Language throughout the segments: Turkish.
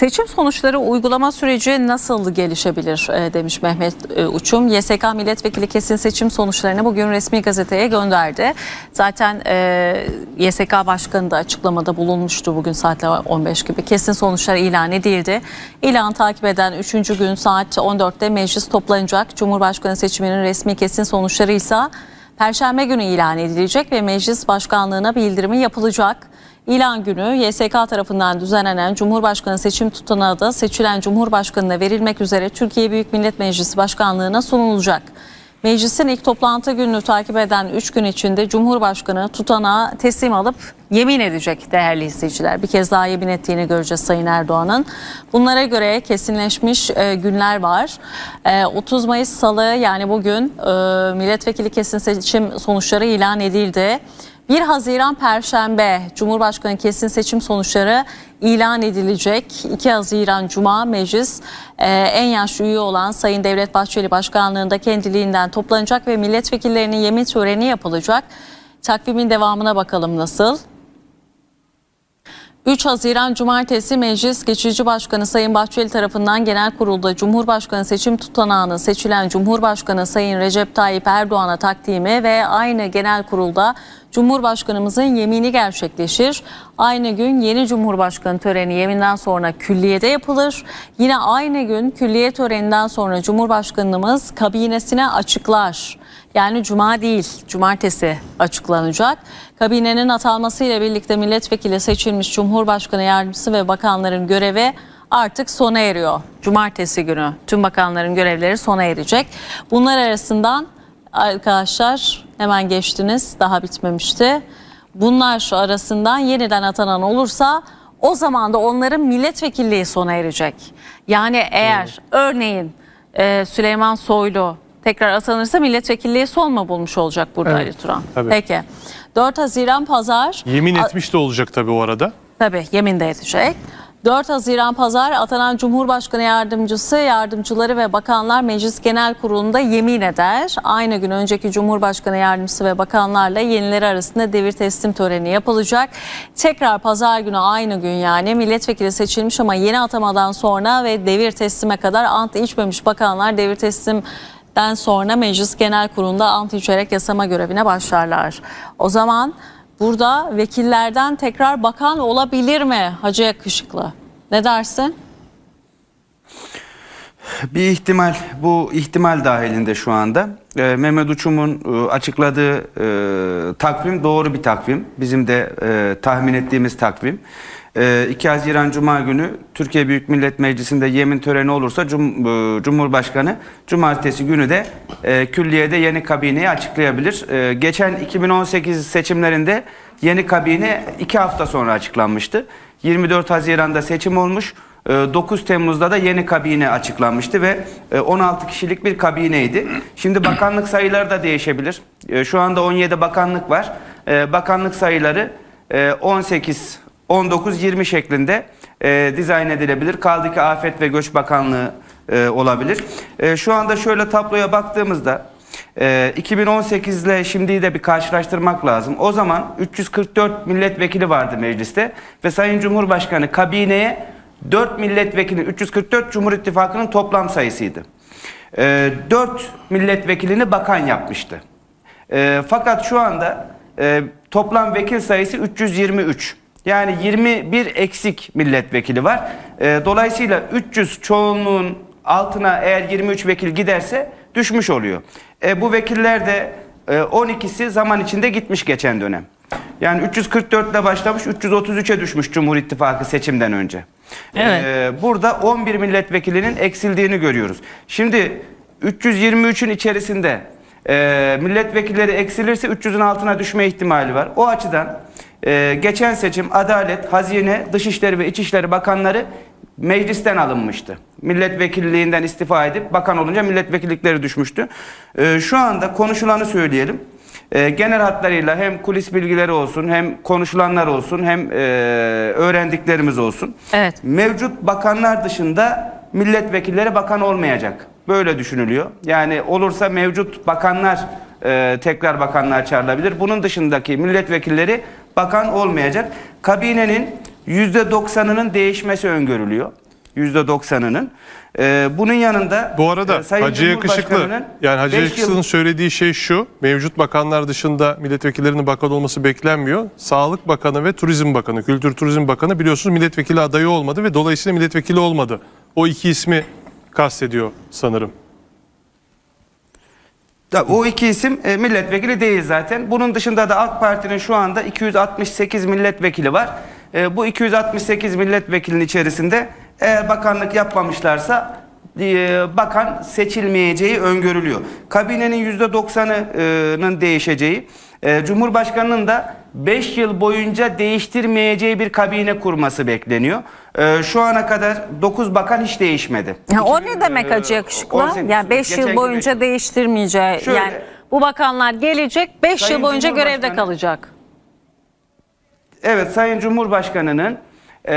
Seçim sonuçları uygulama süreci nasıl gelişebilir e, demiş Mehmet e, Uçum. YSK milletvekili kesin seçim sonuçlarını bugün resmi gazeteye gönderdi. Zaten e, YSK başkanı da açıklamada bulunmuştu bugün saatler 15 gibi. Kesin sonuçlar ilan edildi. İlan takip eden 3. gün saat 14'te meclis toplanacak. Cumhurbaşkanı seçiminin resmi kesin sonuçları ise Perşembe günü ilan edilecek ve meclis başkanlığına bildirimi yapılacak. İlan günü YSK tarafından düzenlenen Cumhurbaşkanı seçim tutanağı da seçilen Cumhurbaşkanı'na verilmek üzere Türkiye Büyük Millet Meclisi Başkanlığı'na sunulacak. Meclisin ilk toplantı gününü takip eden 3 gün içinde Cumhurbaşkanı tutanağı teslim alıp yemin edecek değerli izleyiciler. Bir kez daha yemin ettiğini göreceğiz Sayın Erdoğan'ın. Bunlara göre kesinleşmiş e, günler var. E, 30 Mayıs Salı yani bugün e, milletvekili kesin seçim sonuçları ilan edildi. 1 Haziran Perşembe Cumhurbaşkanı kesin seçim sonuçları ilan edilecek. 2 Haziran Cuma meclis e, en yaşlı üye olan Sayın Devlet Bahçeli Başkanlığında kendiliğinden toplanacak ve milletvekillerinin yemin töreni yapılacak. Takvimin devamına bakalım nasıl? 3 Haziran Cumartesi Meclis Geçici Başkanı Sayın Bahçeli tarafından genel kurulda Cumhurbaşkanı seçim tutanağını seçilen Cumhurbaşkanı Sayın Recep Tayyip Erdoğan'a takdimi ve aynı genel kurulda Cumhurbaşkanımızın yemini gerçekleşir. Aynı gün yeni Cumhurbaşkanı töreni yeminden sonra külliyede yapılır. Yine aynı gün külliye töreninden sonra Cumhurbaşkanımız kabinesine açıklar. Yani cuma değil, cumartesi açıklanacak. Kabinenin atanmasıyla birlikte milletvekili seçilmiş Cumhurbaşkanı yardımcısı ve bakanların görevi artık sona eriyor. Cumartesi günü tüm bakanların görevleri sona erecek. Bunlar arasından arkadaşlar hemen geçtiniz daha bitmemişti. Bunlar şu arasından yeniden atanan olursa o zaman da onların milletvekilliği sona erecek. Yani eğer örneğin e, Süleyman Soylu tekrar atanırsa milletvekilliği son mu bulmuş olacak burada Evet, Ali Turan? tabii. Peki. 4 Haziran Pazar. Yemin etmiş de olacak tabii o arada. Tabii yemin de edecek. 4 Haziran Pazar atanan Cumhurbaşkanı yardımcısı, yardımcıları ve bakanlar Meclis Genel Kurulu'nda yemin eder. Aynı gün önceki Cumhurbaşkanı yardımcısı ve bakanlarla yenileri arasında devir teslim töreni yapılacak. Tekrar pazar günü aynı gün yani milletvekili seçilmiş ama yeni atamadan sonra ve devir teslime kadar ant içmemiş bakanlar devir teslim den sonra Meclis Genel Kurulu'nda ant içerek yasama görevine başlarlar. O zaman burada vekillerden tekrar bakan olabilir mi Hacı Yakışıklı? Ne dersin? Bir ihtimal, bu ihtimal dahilinde şu anda. Ee, Mehmet Uçum'un e, açıkladığı e, takvim doğru bir takvim. Bizim de e, tahmin ettiğimiz takvim. E, 2 Haziran Cuma günü Türkiye Büyük Millet Meclisi'nde yemin töreni olursa Cum, e, Cumhurbaşkanı Cumartesi günü de e, külliyede yeni kabineyi açıklayabilir. E, geçen 2018 seçimlerinde yeni kabine 2 hafta sonra açıklanmıştı. 24 Haziran'da seçim olmuş. E, 9 Temmuz'da da yeni kabine açıklanmıştı ve e, 16 kişilik bir kabineydi. Şimdi bakanlık sayıları da değişebilir. E, Şu anda 17 bakanlık var. E, Bakanlık sayıları e, 18, 19, 20 şeklinde e, dizayn edilebilir. Kaldı ki Afet ve Göç Bakanlığı e, olabilir. E, Şu anda şöyle tabloya baktığımızda ee, 2018 ile şimdiyi de bir karşılaştırmak lazım. O zaman 344 milletvekili vardı mecliste ve Sayın Cumhurbaşkanı kabineye 4 milletvekili 344 Cumhur İttifakı'nın toplam sayısıydı. Ee, 4 milletvekilini bakan yapmıştı. Ee, fakat şu anda e, toplam vekil sayısı 323. Yani 21 eksik milletvekili var. Ee, dolayısıyla 300 çoğunluğun altına eğer 23 vekil giderse düşmüş oluyor. E, bu vekiller de e, 12'si zaman içinde gitmiş geçen dönem. Yani 344 ile başlamış 333'e düşmüş Cumhur İttifakı seçimden önce. Evet. E, burada 11 milletvekilinin eksildiğini görüyoruz. Şimdi 323'ün içerisinde e, milletvekilleri eksilirse 300'ün altına düşme ihtimali var. O açıdan e, geçen seçim Adalet, Hazine, Dışişleri ve İçişleri Bakanları meclisten alınmıştı. Milletvekilliğinden istifa edip bakan olunca milletvekillikleri düşmüştü. E, şu anda konuşulanı söyleyelim. E, genel hatlarıyla hem kulis bilgileri olsun hem konuşulanlar olsun hem e, öğrendiklerimiz olsun. Evet. Mevcut bakanlar dışında milletvekilleri bakan olmayacak. Böyle düşünülüyor. Yani olursa mevcut bakanlar e, tekrar bakanlar çağrılabilir. Bunun dışındaki milletvekilleri bakan olmayacak. Kabinenin %90'ının değişmesi öngörülüyor. %90'ının. E, bunun yanında Bu arada e, Sayın Hacı Yakışıklı yani Hacı Yakışıklı'nın yıl- söylediği şey şu. Mevcut bakanlar dışında milletvekillerinin bakan olması beklenmiyor. Sağlık Bakanı ve Turizm Bakanı, Kültür Turizm Bakanı biliyorsunuz milletvekili adayı olmadı ve dolayısıyla milletvekili olmadı. O iki ismi kastediyor sanırım. O iki isim e, milletvekili değil zaten. Bunun dışında da AK Parti'nin şu anda 268 milletvekili var. E, bu 268 milletvekilinin içerisinde eğer bakanlık yapmamışlarsa e, bakan seçilmeyeceği öngörülüyor. Kabinenin %90'ının değişeceği, e, Cumhurbaşkanının da 5 yıl boyunca değiştirmeyeceği bir kabine kurması bekleniyor. E, şu ana kadar 9 bakan hiç değişmedi. Ya o 2000, ne demek e, acı yakışıklı? 18 Yani 5 geçenki yıl boyunca yıl. değiştirmeyeceği. Şöyle- yani bu bakanlar gelecek 5 yıl boyunca görevde kalacak. Evet Sayın Cumhurbaşkanı'nın e,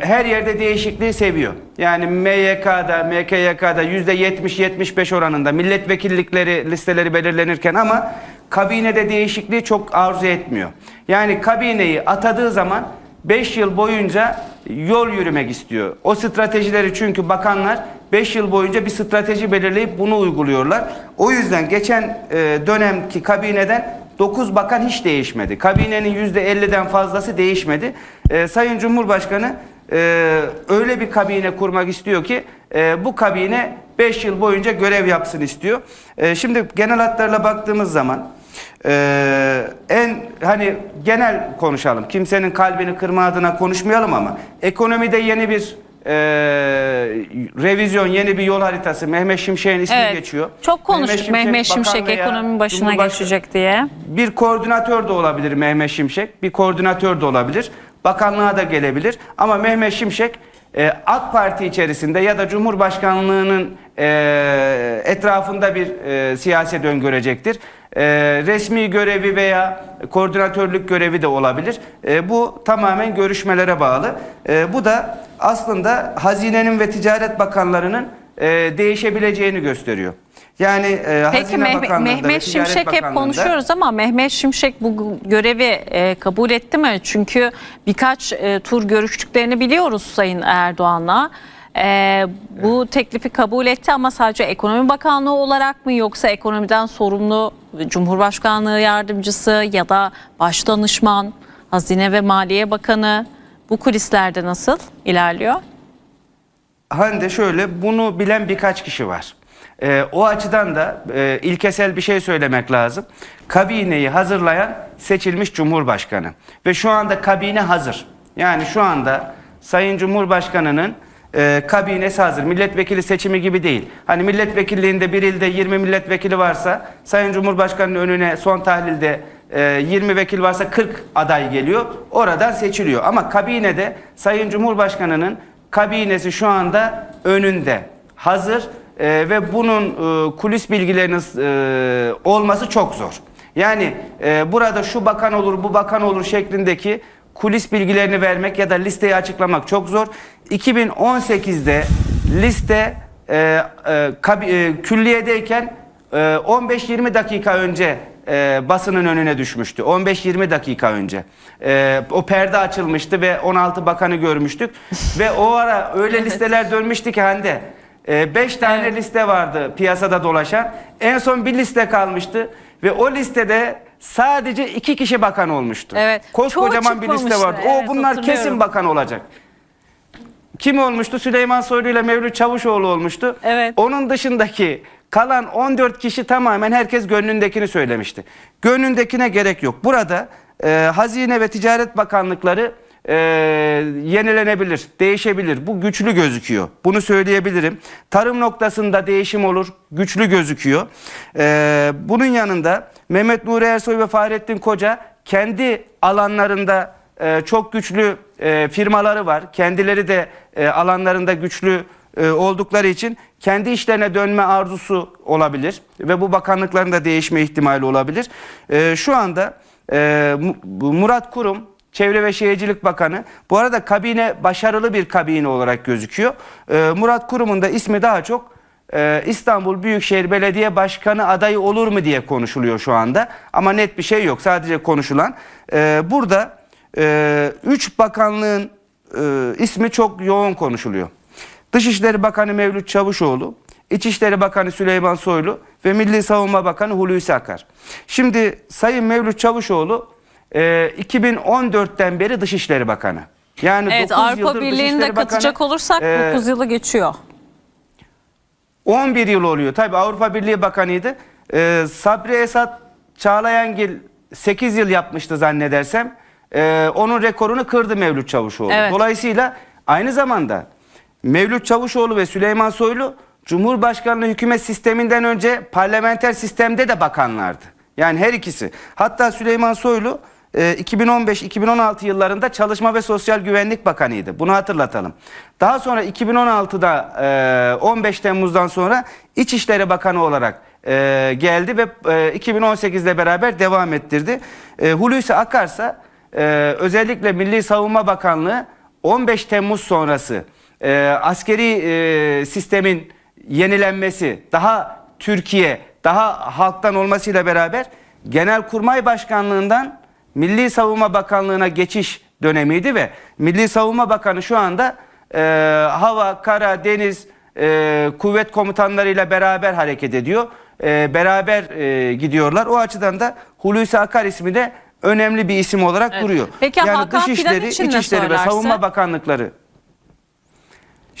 her yerde değişikliği seviyor. Yani MYK'da, MKYK'da %70-75 oranında milletvekillikleri listeleri belirlenirken ama kabinede değişikliği çok arzu etmiyor. Yani kabineyi atadığı zaman 5 yıl boyunca yol yürümek istiyor. O stratejileri çünkü bakanlar 5 yıl boyunca bir strateji belirleyip bunu uyguluyorlar. O yüzden geçen e, dönemki kabineden 9 bakan hiç değişmedi. Kabinenin %50'den fazlası değişmedi. Ee, Sayın Cumhurbaşkanı e, öyle bir kabine kurmak istiyor ki e, bu kabine 5 yıl boyunca görev yapsın istiyor. E, şimdi genel hatlarla baktığımız zaman e, en hani genel konuşalım. Kimsenin kalbini kırma adına konuşmayalım ama ekonomide yeni bir e, revizyon, yeni bir yol haritası Mehmet Şimşek'in ismi Evet. geçiyor. Çok konuştuk Mehmet Şimşek, bakan veya ekonominin başına Cumhurbaşkanı- geçecek diye. bir koordinatör de olabilir Mehmet Şimşek. Bir koordinatör de olabilir. Bakanlığa da gelebilir. Ama Mehmet Şimşek e, AK Parti içerisinde ya da Cumhurbaşkanlığının e, etrafında bir e, siyaset öngörecektir. E, resmi görevi veya koordinatörlük görevi de olabilir. Bu tamamen görüşmelere bağlı. Bu da aslında Hazinenin ve Ticaret Bakanlarının değişebileceğini gösteriyor. Yani e, Peki Hazine Mehmet, Bakanlığı'nda Mehmet Ticaret Şimşek hep konuşuyoruz ama Mehmet Şimşek bu görevi e, kabul etti mi? Çünkü birkaç e, tur görüştüklerini biliyoruz Sayın Erdoğan'la. E, bu teklifi kabul etti ama sadece Ekonomi Bakanlığı olarak mı yoksa ekonomiden sorumlu Cumhurbaşkanlığı yardımcısı ya da başdanışman, Hazine ve Maliye Bakanı bu kulislerde nasıl ilerliyor? Hande şöyle bunu bilen birkaç kişi var. Ee, o açıdan da e, ilkesel bir şey söylemek lazım. Kabineyi hazırlayan seçilmiş Cumhurbaşkanı. Ve şu anda kabine hazır. Yani şu anda Sayın Cumhurbaşkanı'nın e, kabinesi hazır. Milletvekili seçimi gibi değil. Hani milletvekilliğinde bir ilde 20 milletvekili varsa Sayın Cumhurbaşkanı'nın önüne son tahlilde e, 20 vekil varsa 40 aday geliyor. Oradan seçiliyor. Ama kabinede Sayın Cumhurbaşkanı'nın kabinesi şu anda önünde. Hazır e, ve bunun e, kulis bilgilerinin e, olması çok zor. Yani e, burada şu bakan olur, bu bakan olur şeklindeki kulis bilgilerini vermek ya da listeyi açıklamak çok zor. 2018'de liste e, e, kabi- e, külliyedeyken e, 15-20 dakika önce e, basının önüne düşmüştü. 15-20 dakika önce. E, o perde açılmıştı ve 16 bakanı görmüştük. ve o ara öyle listeler dönmüştü ki Hande. 5 tane Evet. liste vardı piyasada dolaşan. En son bir liste kalmıştı. Ve o listede sadece iki kişi bakan olmuştu. Evet. Koskocaman bir liste vardı. Evet, o bunlar kesin bakan olacak. Kim olmuştu? Süleyman Soylu ile Mevlüt Çavuşoğlu olmuştu. Evet. Onun dışındaki kalan 14 kişi tamamen herkes gönlündekini söylemişti. Gönlündekine gerek yok. Burada e, Hazine ve Ticaret Bakanlıkları e, yenilenebilir, değişebilir. Bu güçlü gözüküyor. Bunu söyleyebilirim. Tarım noktasında değişim olur, güçlü gözüküyor. E, bunun yanında Mehmet Nuri Ersoy ve Fahrettin Koca kendi alanlarında e, çok güçlü e, firmaları var. Kendileri de e, alanlarında güçlü e, oldukları için kendi işlerine dönme arzusu olabilir ve bu bakanlıkların da değişme ihtimali olabilir. E, şu anda e, Murat Kurum Çevre ve Şehircilik Bakanı bu arada kabine başarılı bir kabine olarak gözüküyor. E, Murat Kurum'un da ismi daha çok e, İstanbul Büyükşehir Belediye Başkanı adayı olur mu diye konuşuluyor şu anda. Ama net bir şey yok sadece konuşulan. E, burada e, üç bakanlığın e, ismi çok yoğun konuşuluyor. Dışişleri Bakanı Mevlüt Çavuşoğlu, İçişleri Bakanı Süleyman Soylu ve Milli Savunma Bakanı Hulusi Akar. Şimdi Sayın Mevlüt Çavuşoğlu e, 2014'ten beri Dışişleri Bakanı. Yani Evet 9 Avrupa Birliği'ni de katacak olursak e, 9 yılı geçiyor. 11 yıl oluyor. Tabi Avrupa Birliği Bakanıydı. Ee, Sabri Esat Çağlayangil 8 yıl yapmıştı zannedersem. Ee, onun rekorunu kırdı Mevlüt Çavuşoğlu. Evet. Dolayısıyla aynı zamanda Mevlüt Çavuşoğlu ve Süleyman Soylu Cumhurbaşkanlığı hükümet sisteminden önce parlamenter sistemde de bakanlardı. Yani her ikisi. Hatta Süleyman Soylu e, 2015-2016 yıllarında Çalışma ve Sosyal Güvenlik Bakanıydı. Bunu hatırlatalım. Daha sonra 2016'da e, 15 Temmuz'dan sonra İçişleri Bakanı olarak e, geldi ve e, 2018'de beraber devam ettirdi. E, Hulusi Akarsa e, özellikle Milli Savunma Bakanlığı 15 Temmuz sonrası e, askeri e, sistemin yenilenmesi, daha Türkiye, daha halktan olmasıyla beraber Genelkurmay Başkanlığından Milli Savunma Bakanlığı'na geçiş dönemiydi ve Milli Savunma Bakanı şu anda e, hava, kara, deniz e, kuvvet komutanlarıyla beraber hareket ediyor. E, beraber e, gidiyorlar. O açıdan da Hulusi Akar ismi de önemli bir isim olarak Evet. duruyor. Peki yani Hakan Dışişleri, İçişleri ve? Savunma Bakanlıkları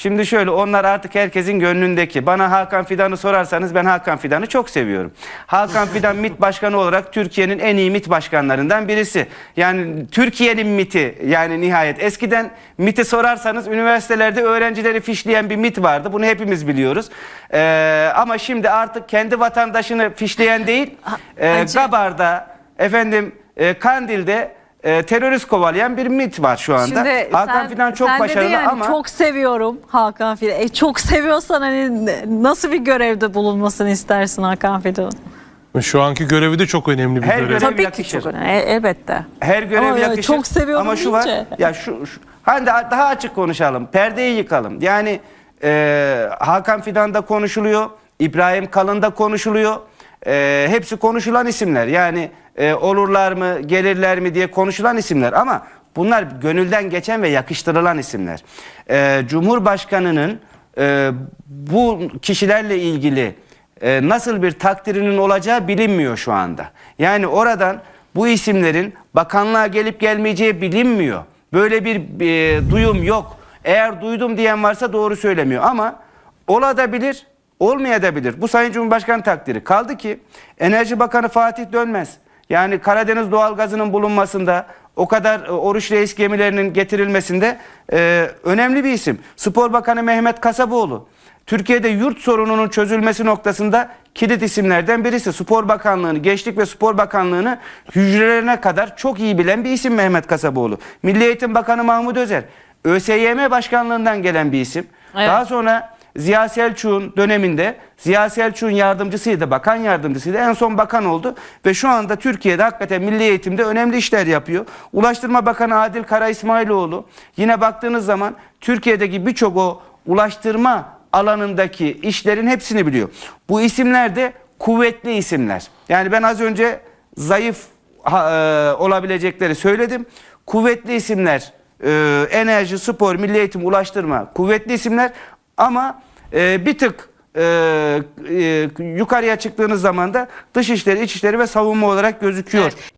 Şimdi şöyle onlar artık herkesin gönlündeki. Bana Hakan Fidan'ı sorarsanız ben Hakan Fidan'ı çok seviyorum. Hakan Fidan MİT Başkanı olarak Türkiye'nin en iyi MİT başkanlarından birisi. Yani Türkiye'nin MİT'i yani nihayet. Eskiden MİT'i sorarsanız üniversitelerde öğrencileri fişleyen bir MİT vardı. Bunu hepimiz biliyoruz. Ee, ama şimdi artık kendi vatandaşını fişleyen değil, e. Gabar'da, efendim e, Kandil'de e, terörist kovalayan bir MİT var şu anda. Şimdi Hakan sen- Fidan çok sen başarılı yani, ama çok seviyorum Hakan Fidan. E, çok seviyorsan hani nasıl bir görevde bulunmasını istersin Hakan Fidan'ın? Şu anki görevi de çok önemli bir Her görev. görev- Tabii ki çok önemli. E, elbette. her görev Ama ya yakışır. çok seviyorum Ama şu var. Ya şu, şu hani daha, daha açık konuşalım. Perdeyi yıkalım. Yani e, Hakan Fidan'da konuşuluyor. İbrahim Kalın'da konuşuluyor. E, hepsi konuşulan isimler. Yani e, olurlar mı, gelirler mi diye konuşulan isimler. Ama bunlar gönülden geçen ve yakıştırılan isimler. E, Cumhurbaşkanının e, bu kişilerle ilgili e, nasıl bir takdirinin olacağı bilinmiyor şu anda. Yani oradan bu isimlerin bakanlığa gelip gelmeyeceği bilinmiyor. Böyle bir e, duyum yok. Eğer duydum diyen varsa doğru söylemiyor ama olabilir, olmayabilir. Bu Sayın Cumhurbaşkanı takdiri. Kaldı ki Enerji Bakanı Fatih Dönmez. Yani Karadeniz doğalgazının bulunmasında o kadar e, Oruç Reis gemilerinin getirilmesinde e, önemli bir isim. Spor Bakanı Mehmet Kasaboğlu. Türkiye'de yurt sorununun çözülmesi noktasında kilit isimlerden birisi. Spor Bakanlığı'nı, Gençlik ve Spor Bakanlığı'nı hücrelerine kadar çok iyi bilen bir isim Mehmet Kasaboğlu. Milli Eğitim Bakanı Mahmut Özer. ÖSYM Başkanlığından gelen bir isim. Evet. Daha sonra Ziya Selçuk'un döneminde Ziya Selçuk'un yardımcısıydı, bakan yardımcısıydı. En son bakan oldu ve şu anda Türkiye'de hakikaten milli eğitimde önemli işler yapıyor. Ulaştırma Bakanı Adil Kara İsmailoğlu yine baktığınız zaman Türkiye'deki birçok o ulaştırma alanındaki işlerin hepsini biliyor. Bu isimler de kuvvetli isimler. Yani ben az önce zayıf e, olabilecekleri söyledim. Kuvvetli isimler, e, enerji, spor, milli eğitim, ulaştırma kuvvetli isimler ama e, bir tık e, e, yukarıya çıktığınız zaman da dışişleri, içişleri ve savunma olarak gözüküyor. Evet.